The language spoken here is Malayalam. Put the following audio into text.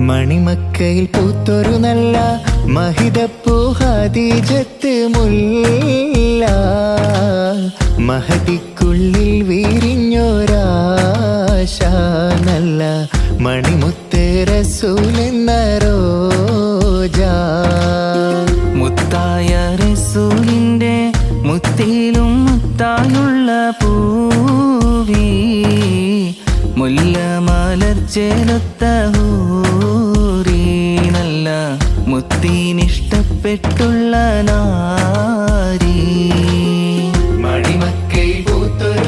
മണിമക്കയിൽ പൂത്തൊരു നല്ല മഹിതപ്പൂ ഹദീജത്ത് മുല്ല. മഹതിക്കുള്ളിൽ വീരിഞ്ഞോരാശ നല്ല മണിമുത്ത് റസൂലെന്ന റോജ. മുത്തായ റസൂലിന്റെ മുത്തിലും മുത്തായുള്ള പൂവി ചെലുത്ത ഹൂറീനല്ല മുത്തീനിഷ്ടപ്പെട്ടുള്ള നാരി. മണിമക്കൈ പൂത്തൊരു